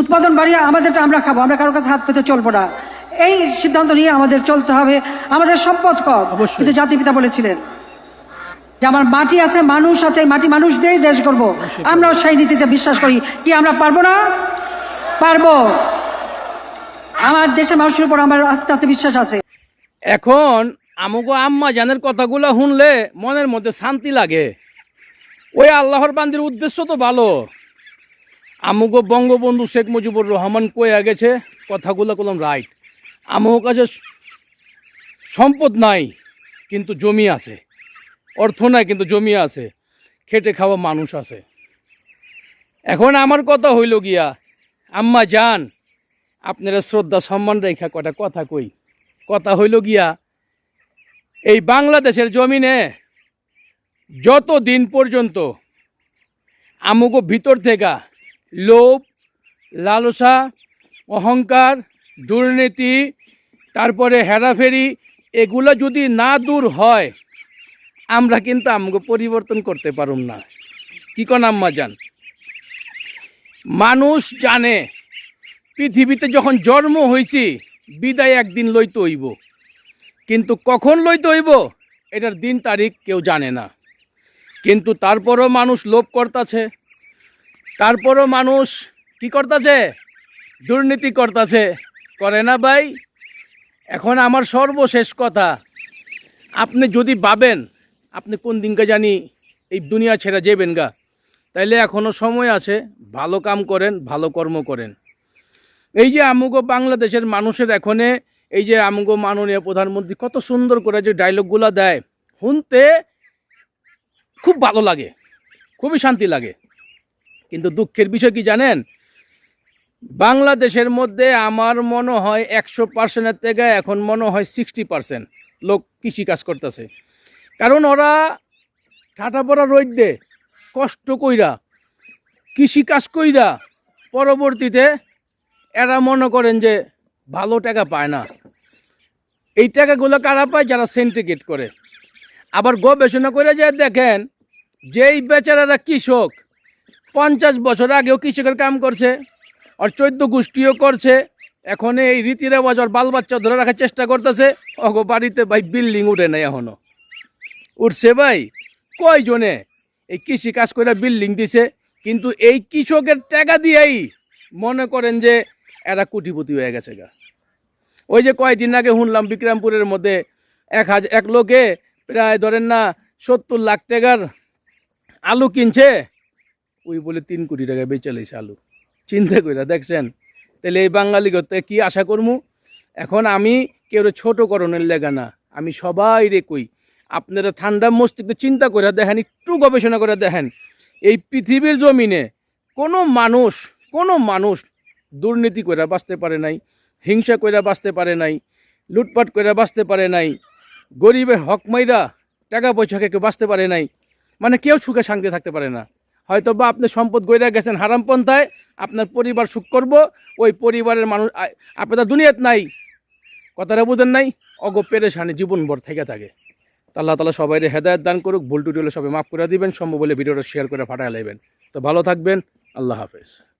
উৎপাদন বাড়িয়ে আমাদেরটা আমরা খাব আমরা কারোর কাছে হাত পেতে চলবো না। এই সিদ্ধান্ত নিয়ে আমাদের চলতে হবে আমাদের সম্পদ কম। কিন্তু জাতিপিতা বলেছিলেন যে আমার মাটি আছে মানুষ আছে এই মাটি মানুষ দিয়েই দেশ করব আমরাও সেই নীতিতে বিশ্বাস করি কি আমরা পারব না? পারব। আমার দেশের মানুষের উপর আমার আস্তে আস্তে বিশ্বাস আছে। এখন আমগো আম্মা জানের কথাগুলো শুনলে মনের মধ্যে শান্তি লাগে। ওই আল্লাহর বান্দির উদ্দেশ্য তো ভালো। আমগো বঙ্গবন্ধু শেখ মুজিবুর রহমান কয়ে গেছে? কথাগুলো কলম রাইট। আমগো কাছে সম্পদ নাই, কিন্তু জমি আছে। অর্থ নাই, কিন্তু জমি আছে। খেটে খাওয়া মানুষ আছে। এখন আমার কথা হইল গিয়া, আম্মা যান, আপনারা শ্রদ্ধা, সম্মান রেখা কটা কথা কই। কথা হইল গিয়া, এই বাংলাদেশের জমিনে যত দিন পর্যন্ত আমুকো ভিতর থেকে লোভ, লালসা, অহংকার, দুর্নীতি, তারপরে হেরাফেরি, এগুলো যদি না দূর হয়, আমরা কিন্তু আমাকে পরিবর্তন করতে পারুম না। কি কোন আম্মা যান মানুষ জানে, পৃথিবীতে যখন জন্ম হয়েছি বিদায় একদিন লইতে হইব। কিন্তু কখন লইতে হইব, এটার দিন তারিখ কেউ জানে না। কিন্তু তারপরও মানুষ লোভ করতেছে। তারপরও মানুষ কি করতেছে? দুর্নীতি করতেছে। করে না ভাই? এখন আমার সর্বশেষ কথা, আপনি যদি ভাবেন, আপনি কোন দিনকে জানি এই দুনিয়া ছেড়ে যাবেন গা। তাইলে এখনও সময় আছে, ভালো কাম করেন, ভালো কর্ম করেন। এই যে আমুগো বাংলাদেশের মানুষের এখনে, এই যে আমুগো মাননীয় প্রধানমন্ত্রী কত সুন্দর করে যে ডায়লগগুলো দেয়, শুনতে খুব ভালো লাগে, খুবই শান্তি লাগে। কিন্তু দুঃখের বিষয় কি জানেন? বাংলাদেশের মধ্যে আমার মনে হয় একশো পার্সেন্টের থেকে এখন মনে হয় সিক্সটি পার্সেন্ট লোক কৃষিকাজ করতেছে। কারণ ওরা ঠাটা পড়া রোদ্দে কষ্ট কইরা কৃষিকাজ কইরা পরবর্তীতে এরা মনে করেন যে ভালো টাকা পায় না। এই টাকাগুলো কারা পায়? যারা সেন্টিকেট করে। আবার গবেষণা করে যে দেখেন, যেই বেচারারা কৃষক পঞ্চাশ বছর আগেও কৃষকের কাম করছে আর চৈদ্দ গোষ্ঠীও করছে। এখন এই রীতি রেওয়াজ আর বাল বাচ্চা ধরে রাখার চেষ্টা করতেছে। অগো বাড়িতে ভাই বিল্ডিং উঠে নাই এখনও। উঠছে ভাই? কয়জনে? এই কৃষি কাজ করে বিল্ডিং দিছে, কিন্তু এই কৃষকের টাকা দিয়েই মনে করেন যে এরা কোটিপতি হয়ে গেছে গা। ওই যে কয়দিন আগে শুনলাম বিক্রমপুরের মধ্যে এক হাজার এক লোকে প্রায় ধরেন না সত্তর লাখ টাকার আলু কিনছে ওই বলে তিন কোটি টাকা বেচে লাইছে আলু। চিন্তা কইরা দেখছেন? তাহলে এই বাঙালি করতে কি আশা করমু? এখন আমি কেউ ছোট করণের লেগা না, আমি সবাই রে কই, আপনারা ঠান্ডা মস্তিষ্কে চিন্তা করে দেখেন, একটু গবেষণা করে দেখেন, এই পৃথিবীর জমিনে কোনো মানুষ কোনো মানুষ দুর্নীতি করে বাঁচতে পারে নাই, হিংসা কইরা বাঁচতে পারে নাই, লুটপাট কইরা বাঁচতে পারে নাই, গরিবের হকমাইরা টাকা পয়সা কেউ বাঁচতে পারে নাই মানে কেউ সুখে শান্তি থাকতে পারে না। হয়তো বা আপনি সম্পদ গইরা গেছেন হারাম পন্থায়, আপনার পরিবার সুখ করব, ওই পরিবারের মানুষ আপনি দুনিয়াত নাই। কথাটা বুঝেন নাই? অগো পেরেশানি জীবনভর থেকে থাকে। আল্লাহ তালা সবাই হেদায়ত দান করুক, ভুল টুটি হলে সবাই মাফ করে দিবেন, সম্ভব বলে ভিডিওটা শেয়ার করে ফাটায় লাইবেন। তো ভালো থাকবেন, আল্লাহ হাফেজ।